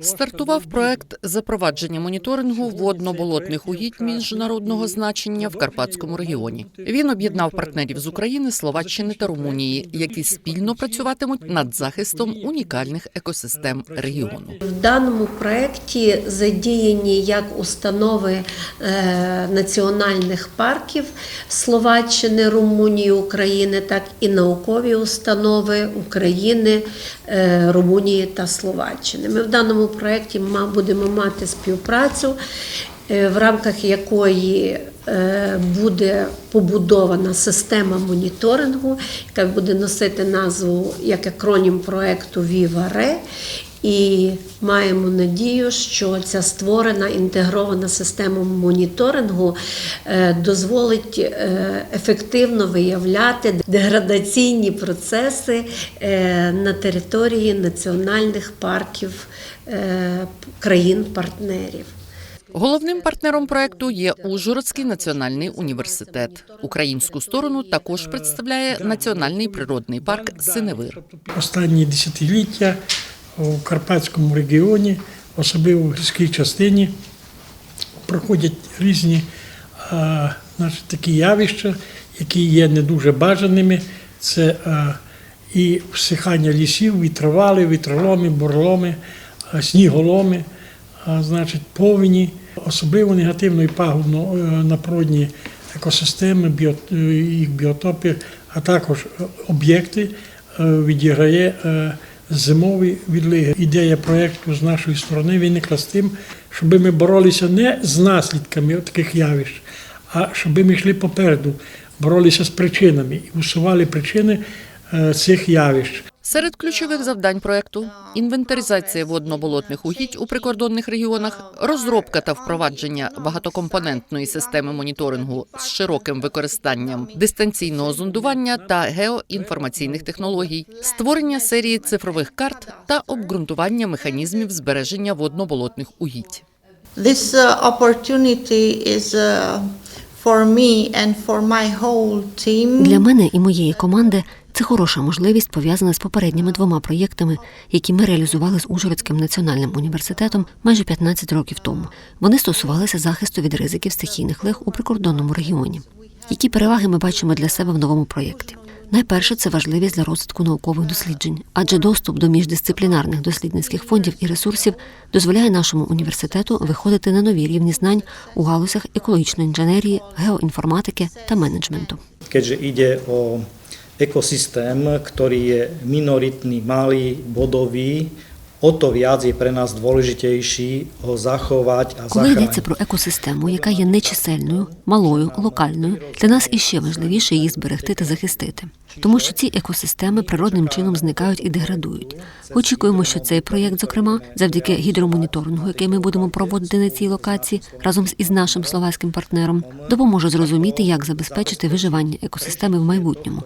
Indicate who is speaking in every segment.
Speaker 1: Стартував проект запровадження моніторингу водно-болотних угідь міжнародного значення в Карпатському регіоні. Він об'єднав партнерів з України, Словаччини та Румунії, які спільно працюватимуть над захистом унікальних екосистем регіону.
Speaker 2: В даному проєкті задіяні як установи е, національних парків Словаччини, Румунії, України, так і наукові установи України, е, Румунії та Словаччини. Ми в даному проєкті ми будемо мати співпрацю, е, в рамках якої е, буде побудована система моніторингу, яка буде носити назву як акронім проєкту Віваре. І маємо надію, що ця створена інтегрована система моніторингу е, дозволить е, ефективно виявляти деградаційні процеси е, на території національних парків країн-партнерів.
Speaker 1: Головним партнером проекту є Ужгородський національний університет. Українську сторону також представляє Національний природний парк Синевир.
Speaker 3: Останні десятиліття у Карпатському регіоні, особливо в гірській частині, проходять різні а, значить, такі явища, які є не дуже бажаними. Це а, і всихання лісів, вітровали, вітроломи, бурломи, а, сніголоми, а, значить, повені, особливо негативно і пагубно е, на природні екосистеми, біо, е, їх біотопи, а також е, об'єкти відіграє зимові відлиги. Ідея проєкту з нашої сторони виникла з тим, щоб ми боролися не з наслідками таких явищ, а щоб ми йшли попереду, боролися з причинами і усували причини е, цих явищ.
Speaker 1: Серед ключових завдань проекту інвентаризація водно-болотних угідь у прикордонних регіонах, розробка та впровадження багатокомпонентної системи моніторингу з широким використанням дистанційного зондування та геоінформаційних технологій, створення серії цифрових карт та обґрунтування механізмів збереження водно-болотних угідь.
Speaker 4: This uh, opportunity is uh,
Speaker 5: Для мене і моєї команди це хороша можливість пов'язана з попередніми двома проєктами, які ми реалізували з Ужгородським національним університетом майже 15 років тому. Вони стосувалися захисту від ризиків стихійних лих у прикордонному регіоні. Які переваги ми бачимо для себе в новому проєкті? Найперше це важливість для розвитку наукових досліджень, адже доступ до міждисциплінарних дослідницьких фондів і ресурсів дозволяє нашому університету виходити на нові рівні знань у галузях екологічної інженерії, геоінформатики та менеджменту.
Speaker 6: keďže ide о екосистем, який є міноритний, малий, bodový, o to viac je pre nás dôležitejší ho zachovať a
Speaker 5: Коли йдеться про екосистему, яка є нечисельною, малою, локальною, для нас іще важливіше її зберегти та захистити, тому що ці екосистеми природним чином зникають і деградують. Очікуємо, що цей проєкт, зокрема, завдяки гідромоніторингу, який ми будемо проводити на цій локації разом із нашим словацьким партнером, допоможе зрозуміти, як забезпечити виживання екосистеми в майбутньому.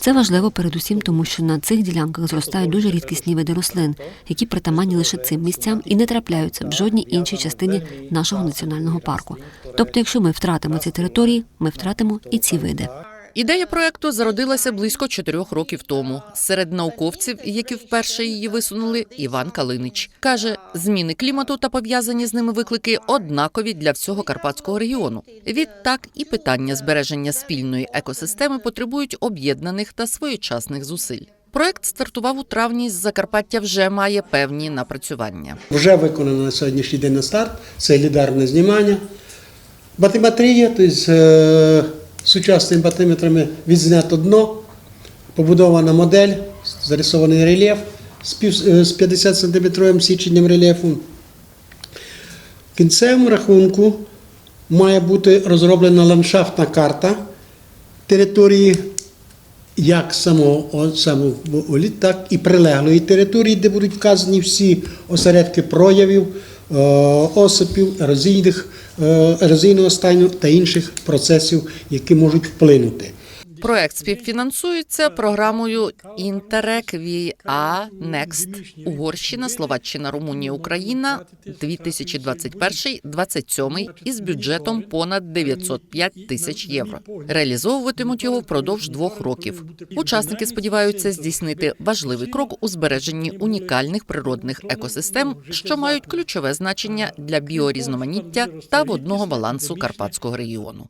Speaker 5: Це важливо передусім, тому що на цих ділянках зростають дуже рідкісні види рослин, які притаманні лише цим місцям і не трапляються в жодній іншій частині нашого національного парку. Тобто, якщо ми втратимо ці території, ми втратимо і ці види.
Speaker 1: Ідея проекту зародилася близько чотирьох років тому. Серед науковців, які вперше її висунули, Іван Калинич каже, зміни клімату та пов'язані з ними виклики однакові для всього карпатського регіону. Відтак і питання збереження спільної екосистеми потребують об'єднаних та своєчасних зусиль. Проект стартував у травні. З Закарпаття вже має певні напрацювання.
Speaker 7: Вже виконано на сьогоднішній день на старт. Це лідарне знімання. Батиметрія, тобто е, сучасними батиметрами відзнято дно, побудована модель, зарисований рельєф з, е, з 50 см січенням рельєфу. В кінцевому рахунку має бути розроблена ландшафтна карта території як самого оліт, так і прилеглої території, де будуть вказані всі осередки проявів, е, осипів, ерозійних, е, ерозійного стану та інших процесів, які можуть вплинути.
Speaker 1: Проект співфінансується програмою Інтерек VA Next Угорщина, Словаччина, Румунія, Україна 2021-2027 із бюджетом понад 905 тисяч євро. Реалізовуватимуть його впродовж двох років. Учасники сподіваються здійснити важливий крок у збереженні унікальних природних екосистем, що мають ключове значення для біорізноманіття та водного балансу карпатського регіону.